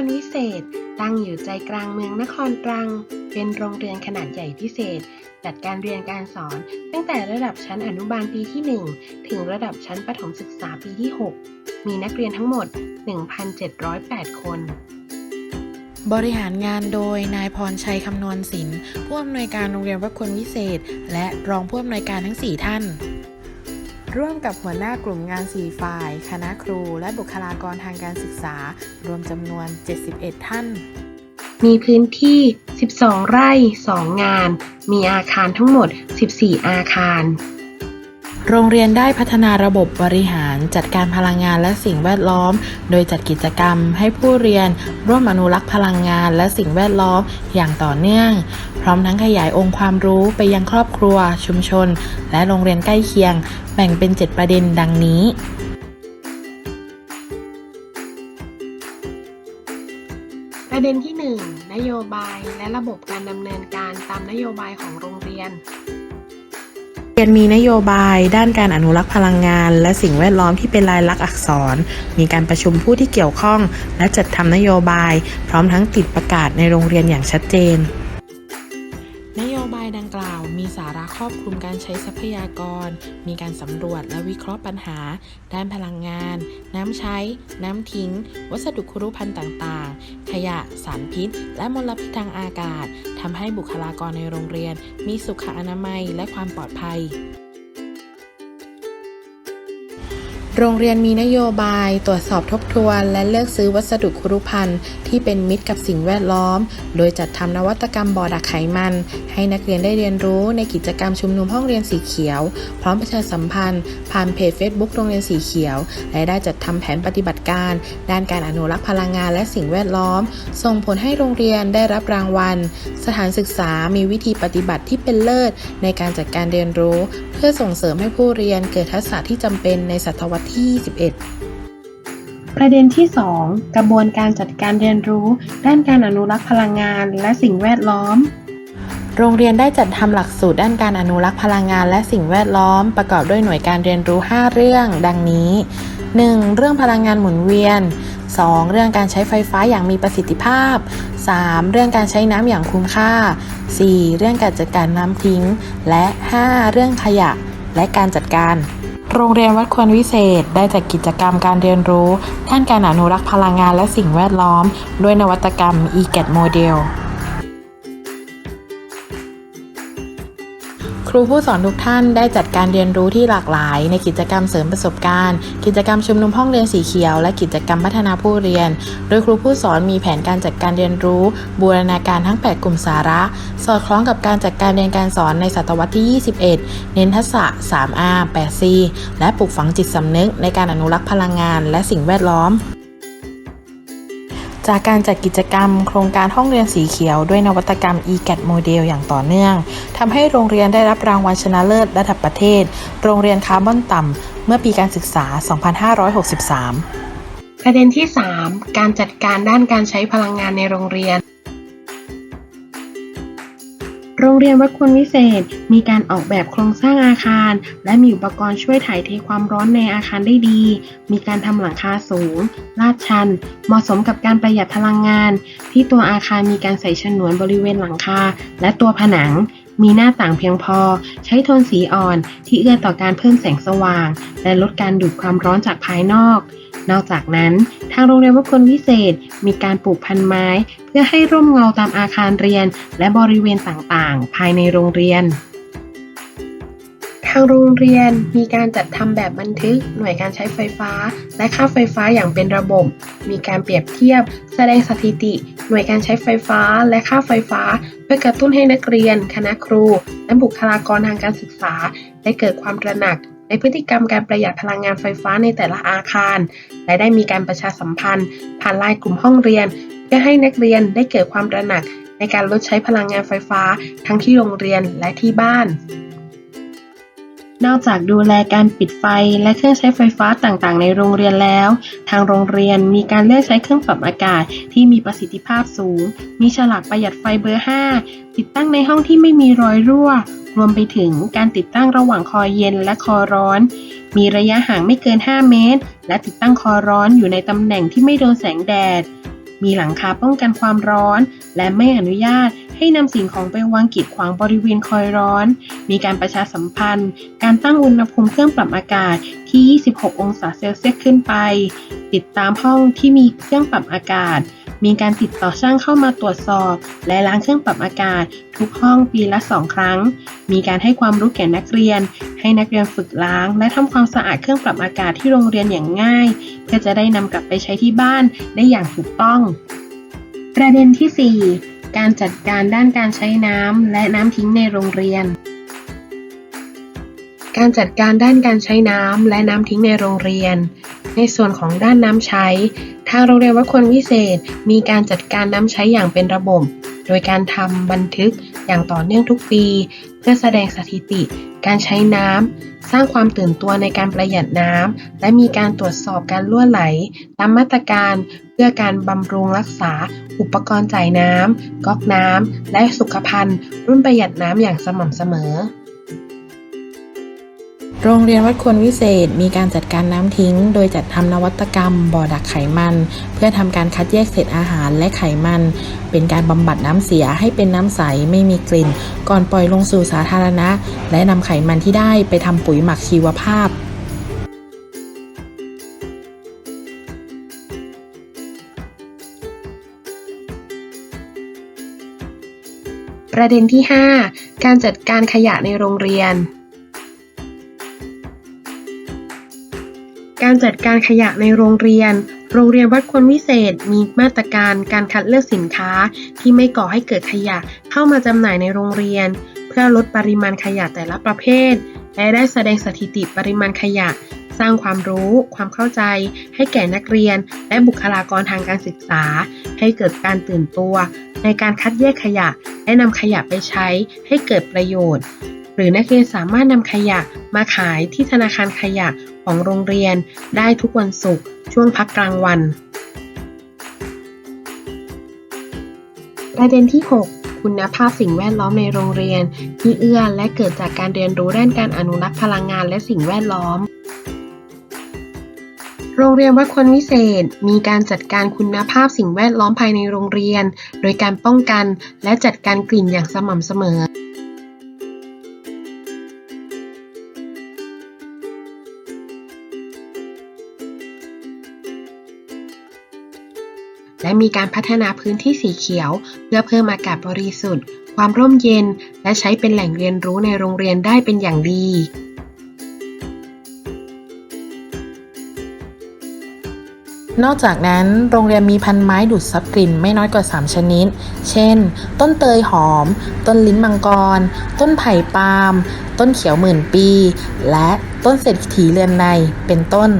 รงเรียนวัดควรวิเศษ ตั้งอยู่ใจกลางเมืองนครตรัง เป็นโรงเรียนขนาดใหญ่พิเศษ จัดการเรียนการสอน ตั้งแต่ระดับชั้นอนุบาลปีที่ 1 ถึงระดับชั้นประถมศึกษาปีที่ 6 มีนักเรียนทั้งหมด 1,708 คน บริหารงานโดยนายพรชัยคำนวณศิลป์ผู้อำนวยการโรงเรียนวัดควรวิเศษ และรองผู้อำนวยการทั้ง 4 ท่าน ร่วมกับหัวหน้ากลุ่มงาน 4 ฝ่าย คณะครู และบุคลากรทางการศึกษา รวมจำนวน 71 ท่าน มีพื้นที่ 12 ไร่ 2 งาน มีอาคารทั้งหมด 14 อาคาร โรงเรียนได้พัฒนาระบบบริหารจัดการพลังงานและสิ่งแวดล้อม โดยจัดกิจกรรมให้ผู้เรียนร่วมอนุรักษ์พลังงานและสิ่งแวดล้อมอย่างต่อเนื่อง พร้อมทั้งขยายองค์ความรู้ไปยังครอบครัว ชุมชน และโรงเรียนใกล้เคียง แบ่งเป็น 7 ประเด็นดังนี้ ประเด็นที่ 1 นโยบายและระบบการดำเนินการตามนโยบายของโรงเรียน รียนมีนโยบายด้านการอนุรักษ์พลังงาน และสิ่งแวดล้อมที่เป็นลายลักษณ์อักษร มีการประชุมผู้ที่เกี่ยวข้อง และจัดทำนโยบาย พร้อมทั้งติดประกาศในโรงเรียนอย่างชัดเจนน มีสาระครอบคลุมการใช้ทรัพยากร มีการสำรวจและวิเคราะห์ปัญหา ด้านพลังงาน น้ำใช้ น้ำทิ้ง วัสดุคุรุภัณฑ์ต่างๆ ขยะ สารพิษ และมลพิษทางอากาศทำให้บุคลากรในโรงเรียน มีสุขอนามัยและความปลอดภัย โรงเรียนมีนโยบาย ตรวจสอบทบทวน และเลือกซื้อวัสดุคุรุภัณฑ์ที่เป็นมิตรกับสิ่งแวดล้อม โดยจัดทำนวัตกรรมบ่อดักไขมัน ให้นักเรียนได้เรียนรู้ในกิจกรรมชุมนุมห้องเรียนสีเขียว พร้อมประชาสัมพันธ์ ผ่านเพจ Facebook โรงเรียนสีเขียว และได้จัดทำแผนปฏิบัติการ ด้านการอนุรักษ์พลังงานและสิ่งแวดล้อม ส่งผลให้โรงเรียนได้รับรางวัล สถานศึกษามีวิธีปฏิบัติที่เป็นเลิศในการจัดการเรียนรู้ เพื่อส่งเสริมให้ผู้เรียนเกิดทักษะที่จำเป็นในศตวรรษที่ 21 ประเด็นที่ 2 กระบวนการจัดการเรียนรู้ ด้านการอนุรักษ์พลังงานและสิ่งแวดล้อม โรงเรียนได้จัดทำหลักสูตรด้านการอนุรักษ์พลังงานและสิ่งแวดล้อม ประกอบด้วยหน่วยการเรียนรู้ 5 เรื่อง ดังนี้ 1. เรื่องพลังงานหมุนเวียน 2. เรื่องการใช้ไฟฟ้าอย่างมีประสิทธิภาพ 3. เรื่องการใช้น้ำอย่างคุ้มค่า 4. เรื่องการจัดการน้ำทิ้ง และ 5. เรื่องขยะ และการจัดการ โรงเรียนวัดควรวิเศษ ได้จัดกิจกรรมการเรียนรู้ ด้านการอนุรักษ์พลังงานและสิ่งแวดล้อม ด้วยนวัตกรรม e-GAT Model ครูผู้สอนทุกท่านได้จัดการเรียนรู้ที่หลากหลาย ในกิจกรรมเสริมประสบการณ์ กิจกรรมชุมนุมห้องเรียนสีเขียว และกิจกรรมพัฒนาผู้เรียน โดยครูผู้สอนมีแผนการจัดการเรียนรู้ บูรณาการทั้ง 8 กลุ่มสาระ สอดคล้องกับการจัดการเรียนการสอนในศตวรรษที่ 21 เน้นทักษะ 3R 8C และปลูกฝังจิตสำนึกในการอนุรักษ์พลังงาน และสิ่งแวดล้อม จากการจัดกิจกรรม โครงการห้องเรียนสีเขียวด้วยนวัตกรรม e-GAT Model อย่างต่อเนื่องทำให้โรงเรียนได้รับรางวัลชนะเลิศระดับประเทศ โรงเรียนคาร์บอนต่ำเมื่อปีการศึกษา 2563 ประเด็นที่ 3 การจัดการด้านการใช้พลังงานในโรงเรียน โรงเรียนวัดควรวิเศษ มีการออกแบบโครงสร้างอาคาร และมีอุปกรณ์ช่วยถ่ายเทความร้อนในอาคารได้ดี มีการทำหลังคาสูง ลาดชัน เหมาะสมกับการประหยัดพลังงาน ที่ตัวอาคารมีการใส่ฉนวนบริเวณหลังคา และตัวผนัง มีหน้าต่างเพียงพอ ใช้โทนสีอ่อนที่เอื้อต่อการเพิ่มแสงสว่าง และลดการดูดความร้อนจากภายนอก นอกจากนั้น ทางโรงเรียนวัดคนวิเศษมีการปลูกพันไม้ เพื่อให้ร่มเงาตามอาคารเรียน และบริเวณต่างๆ ภายในโรงเรียน ทางโรงเรียนมีการจัดทำแบบบันทึกหน่วยการใช้ไฟฟ้า และค่าไฟฟ้าอย่างเป็นระบบ มีการเปรียบเทียบ แสดงสถิติ หน่วยการใช้ไฟฟ้าและค่าไฟฟ้า เพื่อกระตุ้นให้นักเรียน คณะครู และบุคลากรทางการศึกษา ได้เกิดความตระหนัก ในพฤติกรรมการประหยัดพลังงานไฟฟ้าในแต่ละอาคาร และได้มีการประชาสัมพันธ์ ผ่านไลน์กลุ่มห้องเรียน เพื่อให้นักเรียนได้เกิดความตระหนักในการลดใช้พลังงานไฟฟ้าทั้งที่โรงเรียนและที่บ้าน นอกจากดูแลการปิดไฟและเครื่องใช้ไฟฟ้าต่างๆ ในโรงเรียนแล้ว ทางโรงเรียนมีการเลือกใช้เครื่องปรับอากาศที่มีประสิทธิภาพสูง มีฉลากประหยัดไฟเบอร์ 5 ติดตั้งในห้องที่ไม่มีรอยรั่ว รวมไปถึงการติดตั้งระหว่างคอเย็นและคอร้อน มีระยะห่างไม่เกิน 5 เมตร และติดตั้งคอร้อนอยู่ในตำแหน่งที่ไม่โดนแสงแดด มีหลังคาป้องกันความร้อน และไม่อนุญาต ให้นำสิ่งของไปวางกีดขวางบริเวณคอยร้อน มีการประชาสัมพันธ์ การตั้งอุณหภูมิเครื่องปรับอากาศที่ 26 องศาเซลเซียสขึ้นไป ติดตามห้องที่มีเครื่องปรับอากาศ มีการติดต่อช่างเข้ามาตรวจสอบ และล้างเครื่องปรับอากาศ ทุกห้องปีละ 2 ครั้ง มีการให้ความรู้แก่นักเรียน ให้นักเรียนฝึกล้าง และทำความสะอาดเครื่องปรับอากาศที่โรงเรียนอย่างง่าย เพื่อจะได้นำกลับไปใช้ที่บ้านได้อย่างถูกต้องประเด็นที่ 4 การจัดการด้านการใช้น้ำและน้ำทิ้งในโรงเรียน การจัดการด้านการใช้น้ำและน้ำทิ้งในโรงเรียน ในส่วนของด้านน้ำใช้ ทางโรงเรียนวัดควรวิเศษ มีการจัดการน้ำใช้อย่างเป็นระบบ โดยการทำบันทึกอย่างต่อเนื่องทุกปี เพื่อแสดงสถิติ การใช้น้ำ สร้างความตื่นตัวในการประหยัดน้ำ และมีการตรวจสอบการล่วไหล ตามมาตรการเพื่อการบำรุงรักษา อุปกรณ์จ่ายน้ำก๊อกน้ำและสุขภัณฑ์ รุ่นประหยัดน้ำอย่างสม่ำเสมอ โรงเรียนวัดควรวิเศษมีการจัดการน้ำทิ้ง โดยจัดทำนวัตกรรม บ่อดักไขมัน เพื่อทำการคัดแยกเศษอาหารและไขมัน เป็นการบำบัดน้ำเสียให้เป็นน้ำใสไม่มีกลิ่น ก่อนปล่อยลงสู่สาธารณะ และนำไขมันที่ได้ไปทำปุ๋ยหมักชีวภาพประเด็นที่ 5 การจัดการขยะในโรงเรียน การจัดการขยะในโรงเรียน โรงเรียนวัดควรวิเศษ มีมาตรการการคัดเลือกสินค้า ที่ไม่ก่อให้เกิดขยะเข้ามาจำหน่ายในโรงเรียน เพื่อลดปริมาณขยะแต่ละประเภท และได้แสดงสถิติปริมาณขยะ สร้างความรู้ ความเข้าใจ ให้แก่นักเรียน และบุคลากรทางการศึกษา ให้เกิดการตื่นตัว ในการคัดแยกขยะ และนำขยะไปใช้ให้เกิดประโยชน์ หรือนักเรียนสามารถนำขยะมาขายที่ธนาคารขยะ ของโรงเรียนได้ทุกวันศุกร์ช่วงพักกลางวัน ประเด็นที่ 6 คุณภาพสิ่งแวดล้อมในโรงเรียน ที่เอื้อและเกิดจากการเรียนรู้ด้านการอนุรักษ์พลังงานและสิ่งแวดล้อมโรงเรียนวัดควรวิเศษ มีการจัดการคุณภาพสิ่งแวดล้อมภายในโรงเรียน โดยการป้องกันและจัดการกลิ่นอย่างสม่ำเสมอ และมีการพัฒนาพื้นที่สีเขียว เพื่อเพิ่มอากาศบริสุทธิ์ ความร่มเย็น และใช้เป็นแหล่งเรียนรู้ในโรงเรียนได้เป็นอย่างดีนอกจากนั้นโรงเรียนมีพันไม้ดูดซับกลิ่นไม่น้อยกว่า 3 ชนิด เช่น ต้นเตยหอม ต้นลิ้นมังกร ต้นไผ่ปาล์ม ต้นเขียวหมื่นปี และต้นเศรษฐีเรือนใน เป็นต้น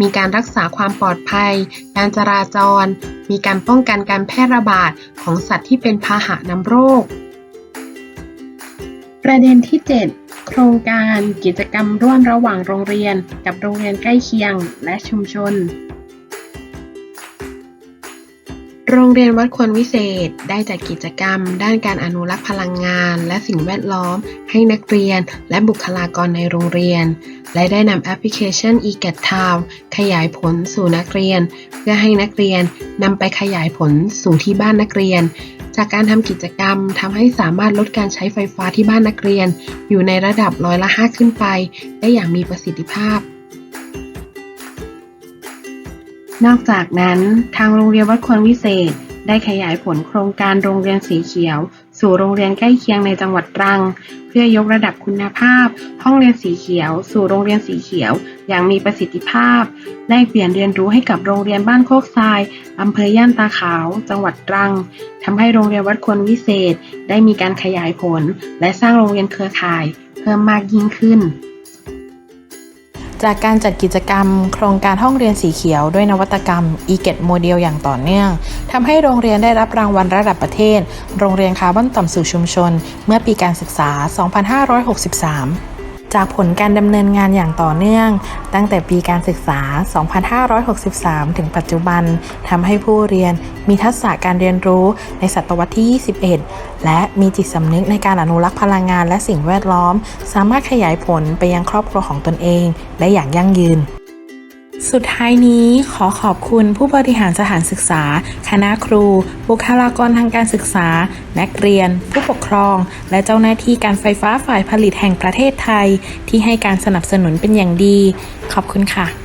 มีการรักษาความปลอดภัย การจราจร มีการป้องกันการแพร่ระบาดของสัตว์ที่เป็นพาหะนำโรค ประเด็นที่ 7 โครงการกิจกรรมร่วมระหว่างโรงเรียน กับโรงเรียนใกล้เคียงและชุมชน โรงเรียนวัดควรวิเศษได้จัดกิจกรรม ด้านการอนุรักษ์พลังงาน และสิ่งแวดล้อม ให้นักเรียน และบุคลากรในโรงเรียน และได้นำแอปพลิเคชัน eGet Town ขยายผลสู่นักเรียน เพื่อให้นักเรียนนำไปขยายผลสู่ที่บ้านนักเรียน จากการทำกิจกรรมทำให้สามารถลดการใช้ไฟฟ้าที่บ้านนักเรียน อยู่ในระดับร้อยละ5ขึ้นไป ได้อย่างมีประสิทธิภาพ นอกจากนั้นทางโรงเรียนวัดควรวิเศษ ได้ขยายผลโครงการโรงเรียนสีเขียว สู่โรงเรียนใกล้เคียงในจังหวัดตรัง เพื่อยกระดับคุณภาพ ห้องเรียนสีเขียว สู่โรงเรียนสีเขียว อย่างมีประสิทธิภาพแลกเปลี่ยนเรียนรู้ให้กับโรงเรียนบ้านโคกทรายอำเภอย่านตาขาว จังหวัดตรังทำให้โรงเรียนวัดควรวิเศษ ได้มีการขยายผล และสร้างโรงเรียนเครือข่าย เพิ่มมากยิ่งขึ้น จากการจัดกิจกรรม โครงการห้องเรียนสีเขียวด้วยนวัตกรรม e g e t โมเดลอย่างต่อเนื่องทำให้โรงเรียนได้รับรางวัลระดับประเทศ โรงเรียนคาร์บอนต่ำสู่ชุมชน เมื่อปีการศึกษา 2563 จากผลการดำเนินงานอย่างต่อเนื่อง ตั้งแต่ปีการศึกษา 2563 ถึงปัจจุบันทำให้ผู้เรียนมีทักษะการเรียนรู้ในศตวรรษที่ 21 และมีจิตสำนึกในการอนุรักษ์พลังงานและสิ่งแวดล้อม สามารถขยายผลไปยังครอบครัวของตนเอง ได้อย่างยั่งยืน สุดท้ายนี้ขอขอบคุณผู้บริหารสถานศึกษา คณะครู บุคลากรทางการศึกษา นักเรียน ผู้ปกครอง และเจ้าหน้าที่การไฟฟ้าฝ่ายผลิตแห่งประเทศไทย ที่ให้การสนับสนุนเป็นอย่างดี ขอบคุณค่ะ